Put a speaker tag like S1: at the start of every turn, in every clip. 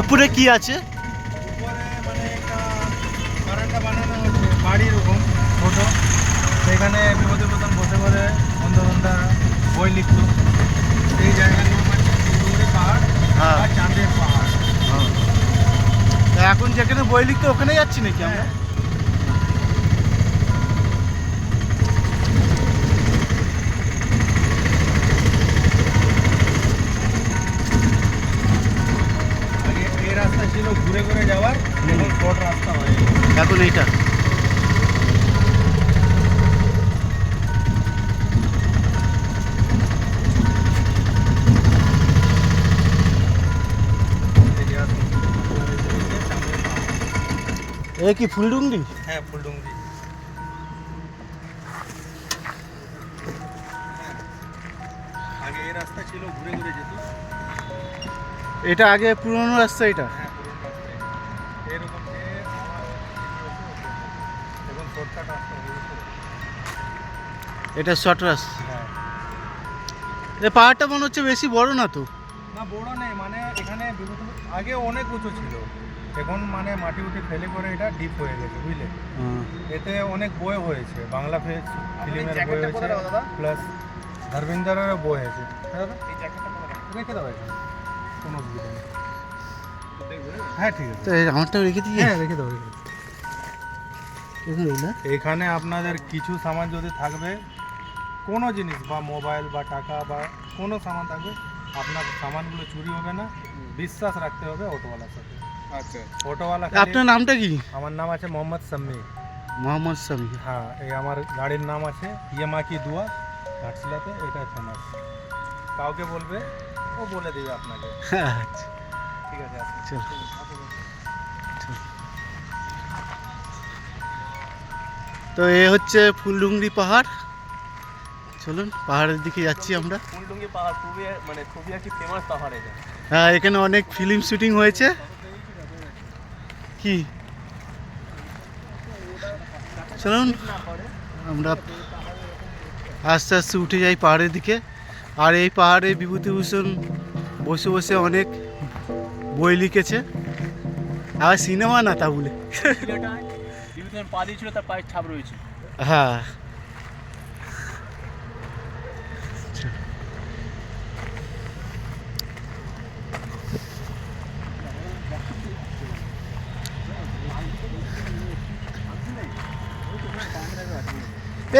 S1: উপরে কি আছে?
S2: উপরে মানে একটা বারান্দা বানানো বাড়ি ছোট। সেখানে বিপদে প্রধান বসে পরে বন্ধু বন্ধা বই লিখতো। সেই জায়গার নাম আছে ফুলডুঙ্গরি পাহাড়
S1: হ্যাঁ।
S2: আর চাঁদের পাহাড়।
S1: তা এখন যেখানে বই লিখতো ওখানে যাচ্ছি নাকি আমরা? এ কি ফুলডুঙ্গি
S2: হ্যাঁ ফুলডুঙ্গরি আগে এই রাস্তা ছিল ঘুরে ঘুরে যেত।
S1: এটা আগে পুরনো রাস্তা এটা?
S2: হ্যাঁ এটা। এরকম এবং শর্টকাট রাস্তা
S1: এটা শর্ট রাস্তা।
S2: হ্যাঁ।
S1: এ পাহাড়টা মনে হচ্ছে বেশি বড় না তো?
S2: না বড় নেই মানে এখানে আগে অনেক উঁচু ছিল। এখন মানে মাটি উঠে ফেলে করে এটা ডিপ হয়ে গেছে বুঝলে? এতে অনেক বই হয়েছে বাংলা ফিল্মের বই হয়েছে প্লাস ধর্মেন্দ্রেরও বই হয়েছে। হ্যাঁ রেখে দাও কোনো অসুবিধা নেই। হ্যাঁ ঠিক আছে।
S1: তো রেখে দিয়ে
S2: হ্যাঁ রেখে দাও
S1: এখানে
S2: এখানে আপনাদের কিছু সামান যদি থাকবে কোনো জিনিস বা মোবাইল বা টাকা বা কোনো সামান থাকবে আপনার সামানগুলো চুরি হবে না। বিশ্বাস রাখতে হবে অটোওয়ালার সাথে।
S3: আচ্ছা।
S2: অটোওয়ালা
S1: আপনার নামটা কি?
S2: আমার নাম আছে মোহাম্মদ সাম্মি।
S1: মোহাম্মদ সামি
S2: হ্যাঁ এই আমার গাড়ির নাম আছে ইয়ে মা কি দুয়া ঘাটশিলাতে এটাই ফেমাস কাউকে বলবে ও বলে দেবে আপনাকে।
S1: আচ্ছা।
S2: ঠিক আছে
S1: চল। তো এ হচ্ছে ফুলডুঙ্গরি পাহাড়। চলুন পাহাড়ের দিকে যাচ্ছি আমরা।
S3: ফুলডুঙ্গি পাহাড় খুবই মানে খুবই একটি ফেমাস পাহাড় এটা।
S1: হ্যাঁ এখানে অনেক ফিল্ম শুটিং হয়েছে। কি? চলুন আমরা আস্তে আস্তে উঠে যাই পাহাড়ের দিকে। আর এই পাহাড়ে বিভূতিভূষণ বসে বসে অনেক বই লিখেছে। আর সিনেমা না তা বলে।
S3: পা দিয়েছিল তার পায়ের ছাপ রয়েছে।
S1: হ্যাঁ।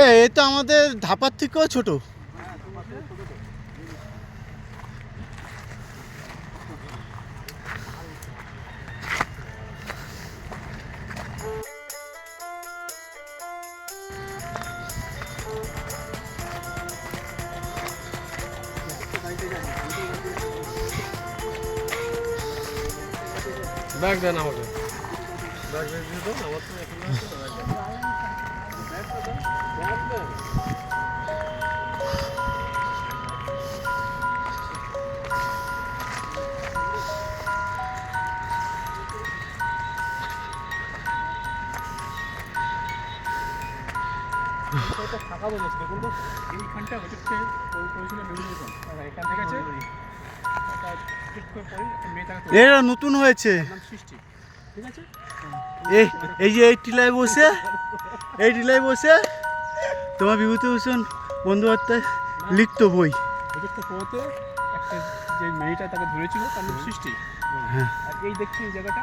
S1: এ এ তো আমাদের ধাপার থেকেও ছোট।
S2: ব্যাগ দেন আমাকে। ব্যাগ দিয়ে দিয়ে দাও আমার তো এখানে
S3: ফাঁকা বলেছে দেখুন তো এইখানটা হচ্ছে এখান থেকে আছে।
S1: এরা নতুন হয়েছে।
S3: ঠিক আছে?
S1: এই যে এই টিলায় বসে। এই টিলায় বসে তোমার বিভূতিভূষণ বন্দ্যোপাধ্যায় লিখতো বই।
S3: একটা যে মেয়েটা তাকে ধরেছিল তার নাম সৃষ্টি।
S1: হ্যাঁ।
S3: আর এই দেখছি এই জায়গাটা।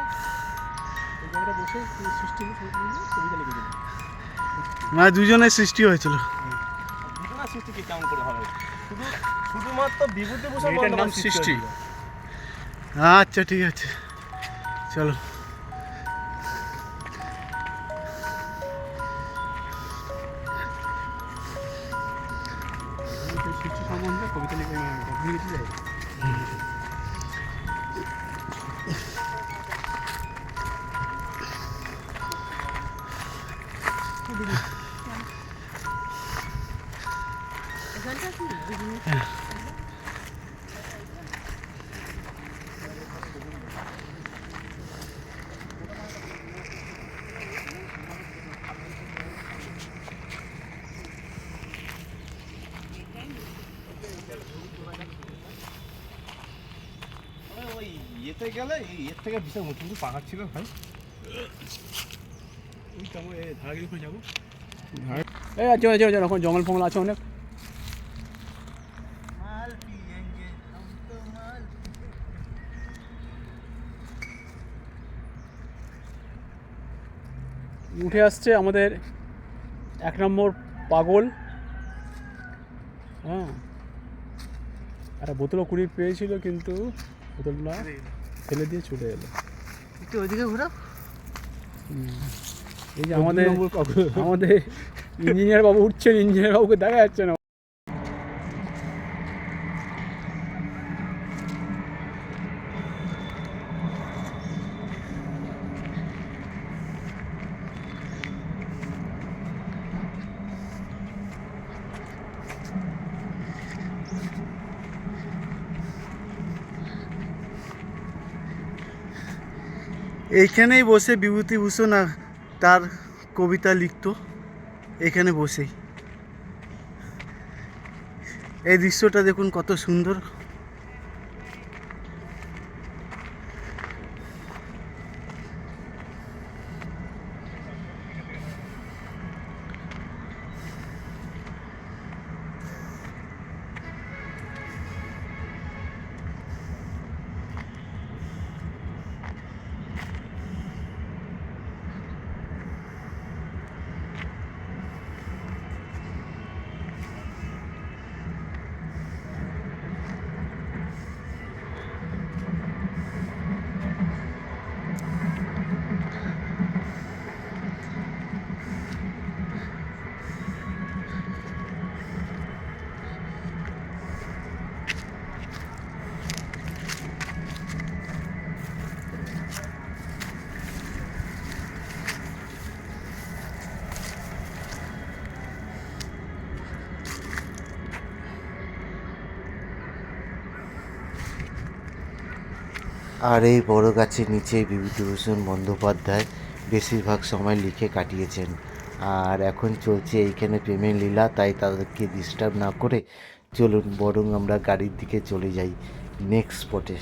S3: এই জায়গাটা বসে সৃষ্টি কবিতা লিখেছিল
S1: মানে দুজনের সৃষ্টি হয়েছিল।
S3: দুজনা সৃষ্টি কি কেমন করে হবে? শুধু শুধুমাত্র বিভূতিভূষণ
S2: নাম সৃষ্টি।
S1: আচ্ছা ঠিক আছে। চলো।
S4: ইয়েতে গেলে থেকে বিশাল পাহাড় ছিল ভাই।
S3: ওই ধারাগিরি ওখানে যাব। এই আছে আছে আছে ওখানে জঙ্গল ফঙ্গল আছে অনেক। উঠে আসছে আমাদের এক নম্বর পাগল। হ্যাঁ। একটা বোতলও কুড়ি পেয়েছিল কিন্তু বোতলটা ফেলে দিয়ে ছুটে এলো।
S1: একটু ওইদিকে ঘুরো
S3: এই যে আমাদের আমাদের ইঞ্জিনিয়ার বাবু উঠছেন ইঞ্জিনিয়ার বাবুকে দেখা যাচ্ছে না।
S1: এইখানেই বসে বিভূতিভূষণ তার কবিতা লিখত। এখানে বসেই। এই দৃশ্যটা দেখুন কত সুন্দর।
S5: আর এই বড় গাছের নিচে বিভূতিভূষণ বন্দ্যোপাধ্যায় বেশিরভাগ সময় লিখে কাটিয়েছেন। আর এখন চলছে এইখানে প্রেমের লীলা, তাই তাদেরকে ডিস্টার্ব না করে চলুন, বরং আমরা গাড়ির দিকে চলে যাই নেক্সট স্পটে